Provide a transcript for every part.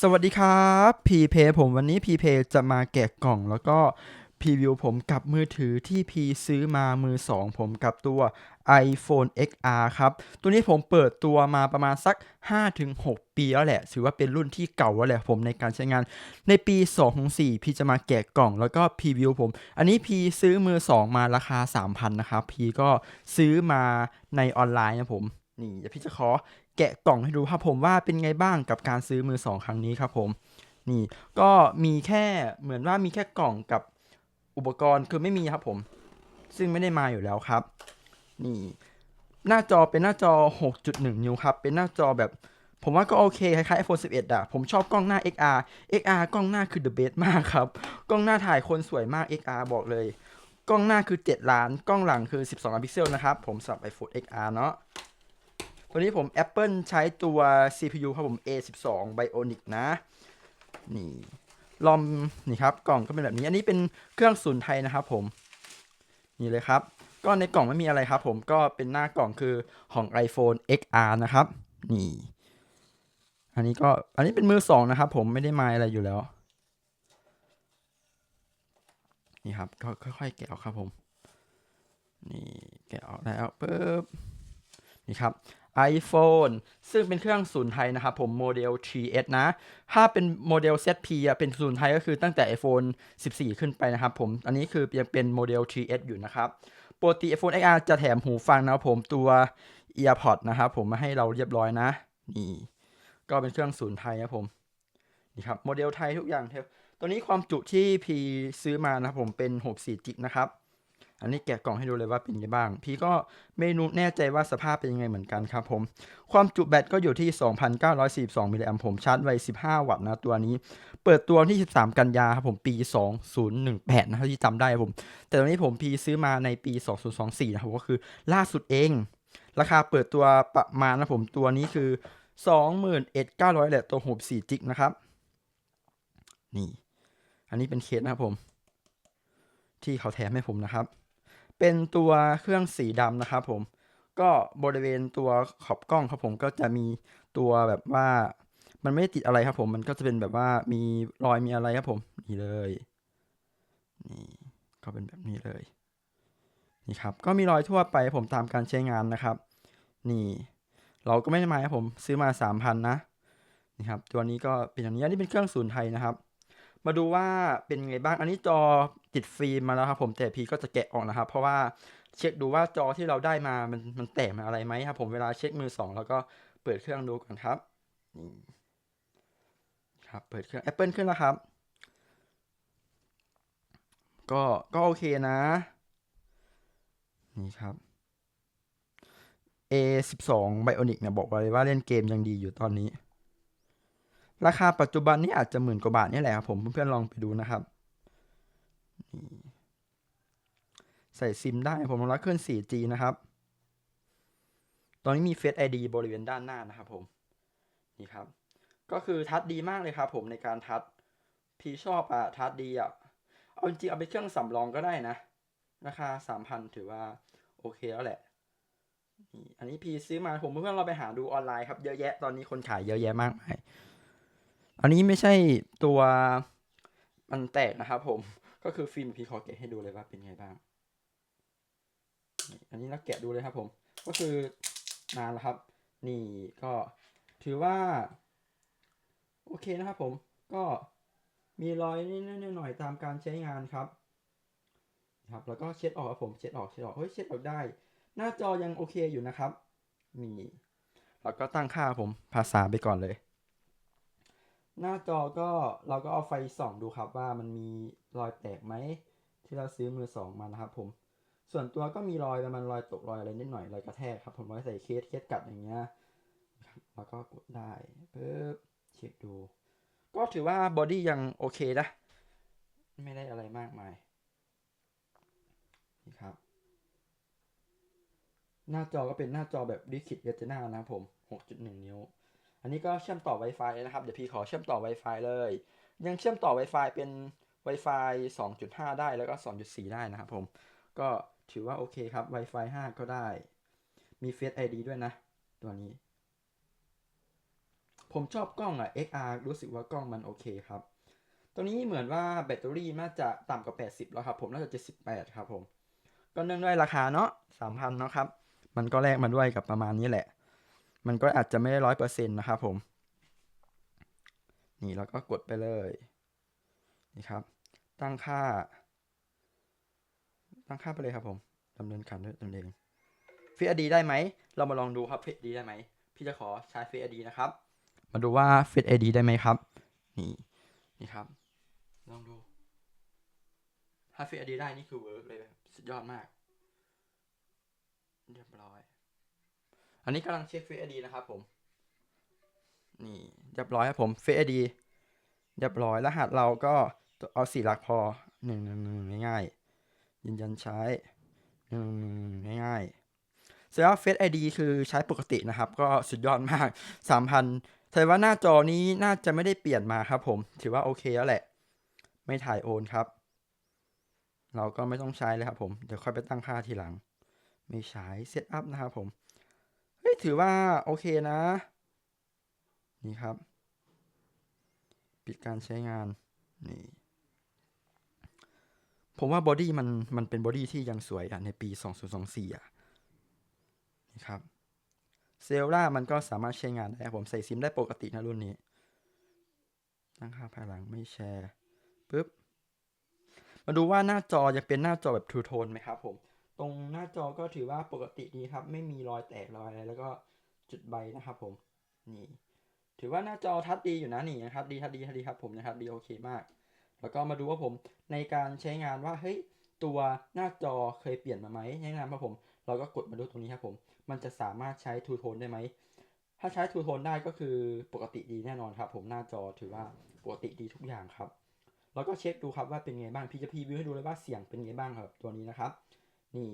สวัสดีครับพีเพผมวันนี้พีเพจะมาแกะกล่องแล้วก็พรีวิวผมกับมือถือที่พีซื้อมามือ 2 ผมกับตัว iPhone XR ครับ ตัวนี้ผมเปิดตัวมาประมาณสัก 5-6 ปีแล้วแหละ ถือว่าเป็นรุ่นที่เก่าแล้วแหละผมในการใช้งาน ในปี 2-4 พีจะมาแกะกล่องแล้วก็พรีวิวผม อันนี้พีซื้อมือ 2 มาราคา 3,000 นะครับ พีก็ซื้อมาในออนไลน์นะผม นี่เดี๋ยวพี่จะขอแกะกล่องให้ดูครับผมว่าเป็นไงบ้างกับการซื้อมือ2ครั้งนี้ครับผมนี่ก็มีแค่เหมือนว่ามีแค่กล่องกับอุปกรณ์คือไม่มีครับผม ซึ่งไม่ได้มาอยู่แล้วครับ นี่ หน้าจอเป็นหน้าจอ 6.1 นิ้วครับ เป็นหน้าจอแบบผมว่าก็โอเคคล้ายๆ iPhone 11 อะ ผมชอบกล้องหน้า XR XR กล้องหน้าคือ the best มากครับ กล้องหน้าถ่ายคนสวยมาก XR บอกเลย กล้องหน้าคือ 7 ล้าน กล้องหลังคือ 12 ล้านพิกเซลนะครับ ผมสำหรับ iPhone XR เนาะ ตัวนี้ผม Apple ใช้ตัว CPU ครับผม A12 Bionic นะ นี่ลอมนี่ครับกล่องก็เป็นแบบนี้ อันนี้เป็นเครื่องศูนย์ไทยนะครับผม นี่เลยครับ ก็ในกล่องไม่มีอะไรครับ ผมก็เป็นหน้ากล่องคือของ iPhone XR นะครับ นี่ อันนี้ก็อันนี้เป็นมือสองนะครับ ผมไม่ได้ไม้อะไรอยู่แล้ว นี่ครับ ก็ค่อยๆแกะออกครับผม นี่แกะออกแล้วปึ๊บนี่ครับ iPhone ซึ่งเป็นเครื่องศูนย์ไทยนะครับผมโมเดล 3S นะ ถ้าเป็นโมเดล ZP อะเป็นศูนย์ไทยก็คือตั้งแต่ iPhone 14 ขึ้นไปนะครับผม อันนี้คือยังเป็นโมเดล 3S อยู่นะครับปกติ iPhone XR จะแถมหูฟังนะครับผมตัว EarPod นะครับผมมาให้เราเรียบร้อยนะ นี่ ก็เป็นเครื่องศูนย์ไทยนะผม นี่ครับโมเดลไทยทุกอย่างเทตัวนี้ความจุที่พีซื้อมานะครับผมเป็น64จิกนะครับ อันนี้แกะกล่องให้ดูเลยว่าเป็นยังไงบ้าง พี่ก็ไม่รู้แน่ใจว่าสภาพเป็นยังไงเหมือนกันครับผม ความจุแบตก็อยู่ที่ 2,942 มิลลิแอมป์ผมชาร์จไว้ 15 วัตต์นะตัวนี้ เปิดตัวที่ 13 กันยาครับผมปี 2018 นะที่จำได้ผม แต่ตอนนี้ผมพีซื้อมาในปี 2024 นะครับก็คือล่าสุดเอง ราคาเปิดตัวประมาณนะผมตัวนี้คือ 21,900แหละตัว64จิกนะครับ นี่ อันนี้เป็นเคสนะครับผมที่เขาแถมให้ผมนะครับ เป็นตัวเครื่องสีดำนะครับผมก็บริเวณตัวขอบกล้องครับผมก็จะมีตัวแบบว่ามันไม่ได้ติดอะไรครับผม มันก็จะเป็นแบบว่ามีรอยมีอะไรครับผม นี่เลย นี่ก็เป็นแบบนี้เลย นี่ครับ ก็มีรอยทั่วไปผมตามการใช้งานนะครับ นี่ เราก็ไม่ได้มาครับผม ซื้อมาสามพันนะ นี่ครับ ตัวนี้ก็เป็นอย่างนี้อันนี้เป็นเครื่องศูนย์ไทยนะครับ มาดูว่าเป็นไงบ้าง อันนี้จอติดฟิล์มมาแล้วครับผมแต่พีก็จะแกะออกนะครับ เพราะว่าเช็คดูว่าจอที่เราได้มามันมันแตกมาอะไรไหมครับผมเวลาเช็คมือสองแล้วก็เปิดเครื่องดูก่อนครับนี่ครับเปิดเครื่อง Apple ขึ้นแล้วครับ ก็ก็โอเคนะ นี่ครับ A12 Bionic เนี่ยบอกไว้ว่าเล่นเกมยังดีอยู่ตอนนี้ ราคาปัจจุบันนี้อาจจะหมื่นกว่าบาทนี่แหละครับผมเพื่อนๆลองไปดูนะครับ ใส่ซิมได้ผมรับเคลื่อน 4G นะครับ ตอนนี้มี Face ID บริเวณด้านหน้านะครับผมนี่ครับ ก็คือทัชดีมากเลยครับผมในการทัชพี่ชอบอะทัชดีอะเอาจริงเอาไปเครื่องสำรองก็ได้นะ ราคา3,000ถือว่าโอเคแล้วแหละอันนี้พี่ซื้อมาผมเพื่อนๆเราไปหาดูออนไลน์ครับเยอะแยะตอนนี้คนขายเยอะแยะมากมาย อันนี้ไม่ใช่ตัวมันแตกนะครับผม ก็คือฟิล์มพีคอแกะให้ดูเลยว่าเป็นไงบ้าง อันนี้เราแกะดูเลยครับผม ก็คือนานแล้วครับ นี่ก็ถือว่า โอเคนะครับผม ก็มีรอยนิดๆหน่อยๆตามการใช้งานครับ ครับ แล้วก็เช็ดออกครับผม เช็ดออก เช็ดออก เฮ้ย เช็ดออกได้ หน้าจอยังโอเคอยู่นะครับ นี่ แล้วก็ตั้งค่าผม ภาษาไปก่อนเลย หน้าจอก็เราก็เอาไฟส่องดูครับว่ามันมีรอยแตกไหมที่เราซื้อมือสองมานะครับผม ส่วนตัวก็มีรอยประมาณรอยตกรอยอะไรนิดหน่อยรอยกระแทกครับ ผมไว้ใส่เคสเคสกัดอย่างเงี้ยครับแล้วก็กดได้ปึ๊บเช็คดู ก็ถือว่าบอดี้ยังโอเคนะ ไม่ได้อะไรมากมายนี่ครับ หน้าจอก็เป็นหน้าจอแบบดิคิดเรตินานะครับผม 6.1 นิ้ว อันนี้ก็เชื่อมต่อ Wi-Fi นะครับ เดี๋ยวพี่ขอเชื่อมต่อ Wi-Fi เลย ยังเชื่อมต่อ Wi-Fi เป็น Wi-Fi 2.5 ได้แล้วก็ 2.4 ได้นะครับผม ก็ถือว่าโอเคครับ Wi-Fi 5 ก็ได้ มี Face ID ด้วยนะ ตัวนี้ ผมชอบกล้องอะ XR รู้สึกว่ากล้องมันโอเคครับ ตัวนี้เหมือนว่าแบตเตอรี่น่าจะต่ำกว่า 80 แล้วครับผม น่าจะ 78 ครับผม ก็เนื่องด้วยราคาเนาะ3,000เนาะครับ มันก็แลกมาด้วยกับประมาณนี้แหละ มันก็อาจจะไม่ได้ร้อยเปอร์เซ็นต์นะครับผม นี่แล้วก็กดไปเลย นี่ครับ ตั้งค่า ตั้งค่าไปเลยครับผมดำเนินการด้วยตนเองฟีดดีได้ไหม เรามาลองดูครับฟีดดีได้ไหม พี่จะขอใช้ฟีดดีนะครับ มาดูว่าฟีดดีได้ไหมครับ นี่ นี่ครับ ลองดู ถ้าฟีดดีได้นี่คือเวิร์กเลยแบบสุดยอดมาก เรียบร้อย อันนี้กำลังเช็คฟีดดีนะครับผม นี่เรียบร้อยครับผมฟีดดีเรียบร้อย รหัสเราก็เอาสี่หลักพอหนึ่งหนึ่งหนึ่งง่ายๆยืนยันใช้หนึ่งหนึ่งง่ายๆเสร็จแล้วเฟซไอดีคือใช้ปกตินะครับ ก็สุดยอดมากสามพันแสดงว่าหน้าจอนี้น่าจะไม่ได้เปลี่ยนมาครับผม ถือว่าโอเคแล้วแหละ ไม่ถ่ายโอนครับ เราก็ไม่ต้องใช้เลยครับผม เดี๋ยวค่อยไปตั้งค่าทีหลัง ไม่ใช้เซตอัพนะครับผม ถือว่าโอเคนะ นี่ครับ ปิดการใช้งาน นี่ ผมว่าบอดี้มันมันเป็นบอดี้ที่ยังสวยอะในปี 2024 อะ นี่ครับเซลล่ามันก็สามารถใช้งานได้ผมใส่ซิมได้ปกตินะรุ่นนี้ตั้งค่าภายหลังไม่แชร์ปุ๊บ มาดูว่าหน้าจอจะเป็นหน้าจอแบบทูโทนไหมครับผม ตรงหน้าจอก็ถือว่าปกติดีครับ ไม่มีรอยแตกรอยอะไรแล้วก็จุดใบนะครับผมนี่ ถือว่าหน้าจอทัดดีอยู่นะนี่นะครับ ดีทัดดีทัดดีครับผมนะครับดีโอเคมาก แล้วก็มาดูว่าผมในการใช้งานว่าเฮ้ยตัวหน้าจอเคยเปลี่ยนมาไหมใช้งานครับผม เราก็กดมาดูตรงนี้ครับผม มันจะสามารถใช้ทูโทนได้ไหมถ้าใช้ทูโทนได้ก็คือปกติดีแน่นอนครับ ผมหน้าจอถือว่าปกติดีทุกอย่างครับ แล้วก็เช็คดูครับว่าเป็นไงบ้างพี่จะพีวิวให้ดูเลยว่าเสียงเป็นไงบ้างครับตัวนี้นะครับ นี่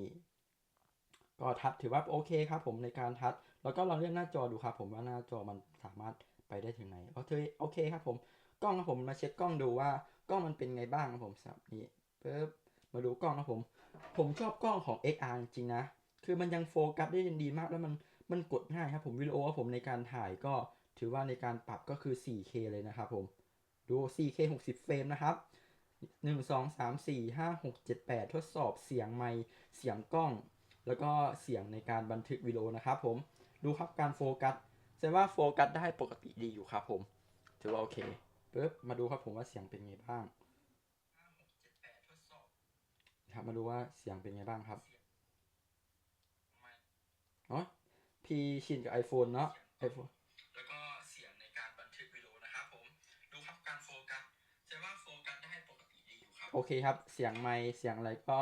ก็ทัดถือว่าโอเคครับผมในการทัด แล้วก็ลองเลื่อนหน้าจอดูครับ ผมว่าหน้าจอมันสามารถไปได้ถึงไหนโอเคโอเคครับผมกล้องครับผมมาเช็คกล้องดูว่ากล้องมันเป็นไงบ้างครับผมสับนี้ปึ๊บมาดูกล้องครับผม ผมชอบกล้องของ XR จริงนะ คือมันยังโฟกัสได้ดีมากแล้วมันมันกดง่ายครับผมวิดีโอครับผมในการถ่ายก็ถือว่าในการปรับก็คือ 4K เลยนะครับผมดู 4K 60 เฟรมนะครับ 1 2 3 4 5 6 7 8ทดสอบเสียงไมค์เสียงกล้อง แล้วก็เสียงในการบันทึกวิดีโอนะครับผมดูครับการโฟกัสแสดงว่าโฟกัสได้ปกติดีอยู่ครับผมถือว่าโอเคปึ๊บมาดูครับผมว่าเสียงเป็นไงบ้างครับมาดูว่าเสียงเป็นไงบ้างครับอ๋อพีชินกับ iPhone เนาะ iPhone โอเคครับ เสียงไมค์เสียงอะไรก็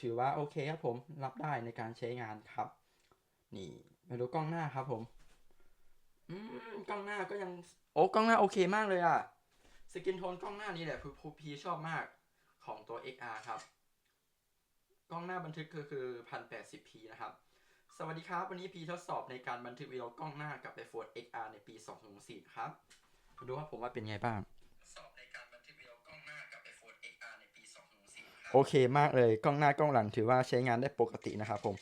ถือว่าโอเคครับผมรับได้ในการใช้งานครับ นี่มาดูกล้องหน้าครับผมอืมกล้องหน้าก็ยังโอ้กล้องหน้าโอเคมากเลยอะสกินโทนกล้องหน้านี้แหละคือพีชอบมากของตัว XR ครับ กล้องหน้าบันทึกคือคือ 1080p นะครับ สวัสดีครับ วันนี้พีทดสอบในการบันทึกวิดีโอกล้องหน้ากับ iPhone XR ในปี 2004ครับมาดูว่าผมว่าเป็นไงบ้าง โอเคมากเลย กล้องหน้ากล้องหลังถือว่าใช้งานได้ปกตินะครับผม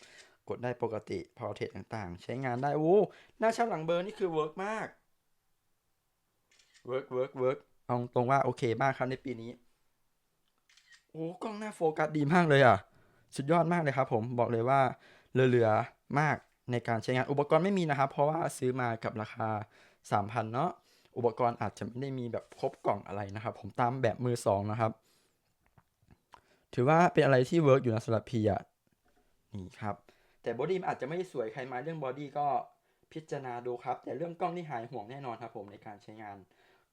กดได้ปกติพอเทสต่างๆ ใช้งานได้โอ้หน้าชัดหลังเบอร์นี่คือเวิร์กมากเวิร์กเวิร์กเวิร์กเอาตรงว่าโอเคมากครับในปีนี้โอ้กล้องหน้าโฟกัสดีมากเลยอะ สุดยอดมากเลยครับผมบอกเลยว่าเหลือๆมากในการใช้งานอุปกรณ์ไม่มีนะครับ เพราะว่าซื้อมากับราคา 3,000 เนาะอุปกรณ์อาจจะไม่ได้มีแบบครบกล่องอะไรนะครับ ผมตามแบบมือสองนะครับ ถือว่าเป็นอะไรที่เวิร์กอยู่นะสำหรับพีอะนี่ครับ แต่บอดี้มันอาจจะไม่ได้สวยใครมาเรื่องบอดี้ก็พิจารณาดูครับ แต่เรื่องกล้องนี่หายห่วงแน่นอนครับผมในการใช้งาน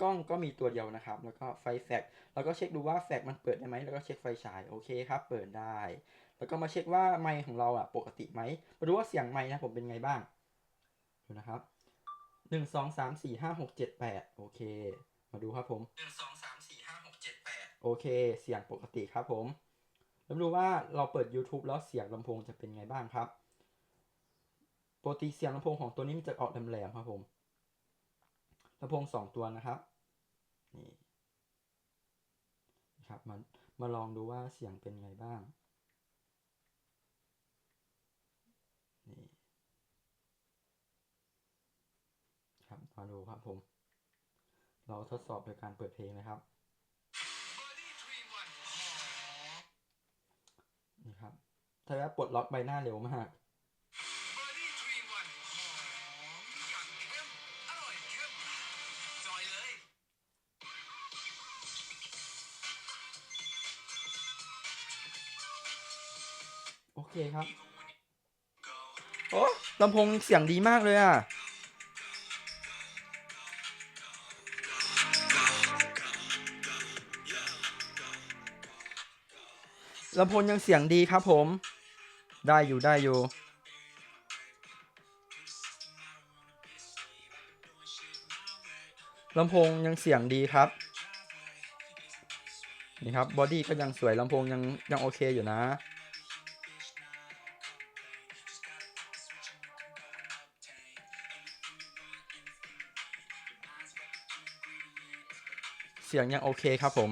กล้องก็มีตัวเดียวนะครับ แล้วก็ไฟแฟกแล้วก็เช็คดูว่าแฟกมันเปิดได้ไหมแล้วก็เช็คไฟฉายโอเคครับ เปิดได้ แล้วก็มาเช็คว่าไมค์ของเราอะปกติไหมมาดูว่าเสียงไมค์นะผมเป็นไงบ้างดูนะครับหนึ่งสองสามสี่ห้าหกเจ็ดแปดโอเค มาดูครับผมหนึ่งสองสามสี่ห้าหกเจ็ดแปดโอเค เสียงปกติครับผม แล้วดูว่าเราเปิด YouTube แล้วเสียงลำโพงจะเป็นไงบ้างครับปกติเสียงลำโพงของตัวนี้มันจะออกแหลมๆครับผมลำโพงสองตัวนะครับนี่ครับมามาลองดูว่าเสียงเป็นไงบ้างนี่ครับมาดูครับผม เราทดสอบโดยการเปิดเพลงนะครับ นี่ครับถ้าว่าปลดล็อกใบหน้าเร็วมากโอเคครับ โอ้ลำโพงเสียงดีมากเลยอะ ลำโพงยังเสียงดีครับผม ได้อยู่ได้อยู่ ลำโพงยังเสียงดีครับ นี่ครับบอดี้ก็ยังสวยลำโพงยังยังโอเคอยู่นะเสียงยังโอเคครับผม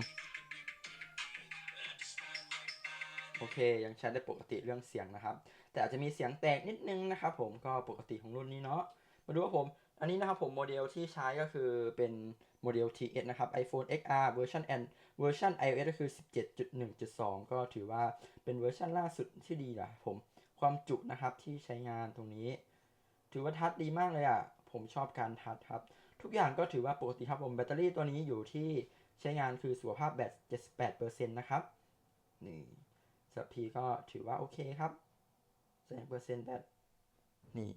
โอเค ยังใช้ได้ปกติเรื่องเสียงนะครับ แต่อาจจะมีเสียงแตกนิดนึงนะครับผมก็ปกติของรุ่นนี้เนาะมาดูว่าผม อันนี้นะครับผมโมเดลที่ใช้ก็คือเป็นโมเดล TS นะครับ iPhone XR เวอร์ชัน and เวอร์ชัน iOS ก็คือ 17.1.2 ก็ถือว่าเป็นเวอร์ชันล่าสุดที่ดีนะผมความจุนะครับที่ใช้งานตรงนี้ ถือว่าทัชดีมากเลยอะ ผมชอบการทัชครับ ทุกอย่างก็ถือว่าปกติครับผมแบตเตอรี่ตัวนี้อยู่ที่ใช้งานคือสุขภาพแบต 78%นะครับนี่ สับพีก็ถือว่าโอเคครับแสดงเปอร์เซ็นต์แบตนี่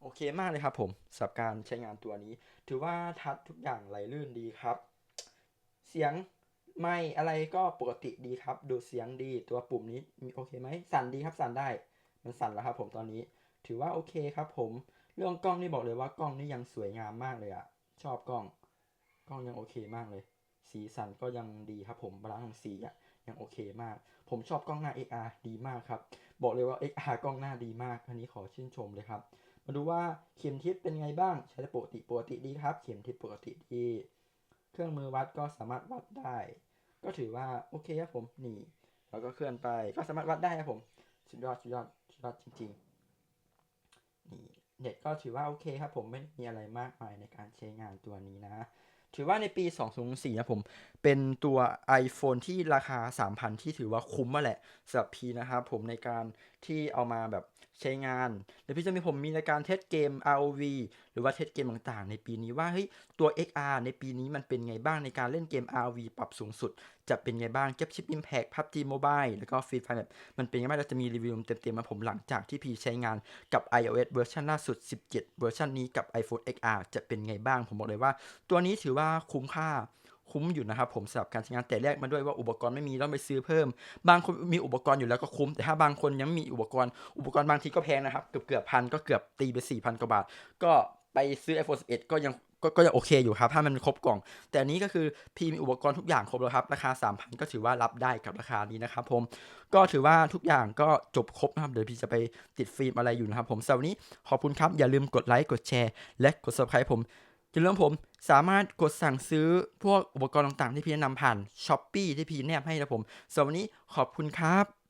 โอเคมากเลยครับผมสำหรับการใช้งานตัวนี้ ถือว่าทัชทุกอย่างไหลลื่นดีครับ เสียงไม่อะไรก็ปกติดีครับ ดูเสียงดีตัวปุ่มนี้มีโอเคไหมสั่นดีครับสั่นได้ มันสั่นแล้วครับผมตอนนี้ ถือว่าโอเคครับ ผม เรื่องกล้องนี่บอกเลยว่ากล้องนี่ยังสวยงามมากเลยอะชอบกล้อง กล้องยังโอเคมากเลย สีสันก็ยังดีครับผมบาลานซ์ของสีอะ ยังโอเคมาก ผมชอบกล้องหน้า XR ดีมากครับ บอกเลยว่า XR กล้องหน้าดีมาก อันนี้ขอชื่นชมเลยครับ มาดูว่าเข็มทิศเป็นไงบ้าง ใช้ปกติปกติดีครับ เข็มทิศปกติดี เครื่องมือวัดก็สามารถวัดได้ ก็ถือว่าโอเคครับผมนี่แล้วก็เคลื่อนไปก็สามารถวัดได้ครับผมสุดยอดสุดยอดสุดยอดจริงๆนี่เน็ตก็ถือว่าโอเคครับผมไม่มีอะไรมากมายในการใช้งานตัวนี้นะ ถือว่าในปี 2004นะผม เป็นตัว iPhone ที่ราคา 3,000 ที่ถือว่าคุ้มมาแหละสำหรับพีนะครับผมในการ ที่เอามาแบบใช้งานเดี๋ยวพี่จะมีผมมีในการเทสเกม ROV หรือว่าเทสเกมต่างๆ ในปีนี้ว่าเฮ้ยตัว XR ในปีนี้มันเป็นไงบ้างในการเล่นเกม ROV ปรับสูงสุด จะเป็นไงบ้างเก็บชิป Impact PUBG Mobile แล้วก็ Free Fire มันเป็นยังไงบ้างเราจะมีรีวิวเต็มๆมาผมหลังจากที่พี่ใช้งานกับ iOS เวอร์ชันล่าสุด 17 เวอร์ชันนี้กับ iPhone XR จะเป็นไงบ้าง ผมบอกเลยว่า ตัวนี้ถือว่าคุ้มค่า คุ้มอยู่นะครับผมสำหรับการใช้งานแต่แรกมาด้วยว่าอุปกรณ์ไม่มีต้องไปซื้อเพิ่ม บางคนมีอุปกรณ์อยู่แล้วก็คุ้ม แต่ถ้าบางคนยังมีอุปกรณ์อุปกรณ์บางทีก็แพงนะครับเกือบเกือบพันก็เกือบตีไป4 0 0 0กว่าบาท ก็ไปซื้อ iPhone 11 ก็ยังก็ก็ยังโอเคอยู่ครับ ถ้ามันครบกล่อง แต่นี้ก็คือพีมีอุปกรณ์ทุกอย่างครบแล้วครับ ราคา 3,000 ก็ถือว่ารับได้กับราคานี้นะครับผมก็ถือว่าทุกอย่างก็จบครบนะครับ เดี๋ยวพี่จะไปติดฟิล์มอะไรอยู่นะครับผมสำหรับนนี้ขอบคุณครับ อย่าลืมกดไลค์กดแชร์ และกด subscribe ผม อย่าลืมผมสามารถกดสั่งซื้อพวกอุปกรณ์ต่างๆ ที่พี่แนะนำผ่านช้อปปี้ที่พี่แนบให้นะผมสำหรับวันนี้ขอบคุณครับ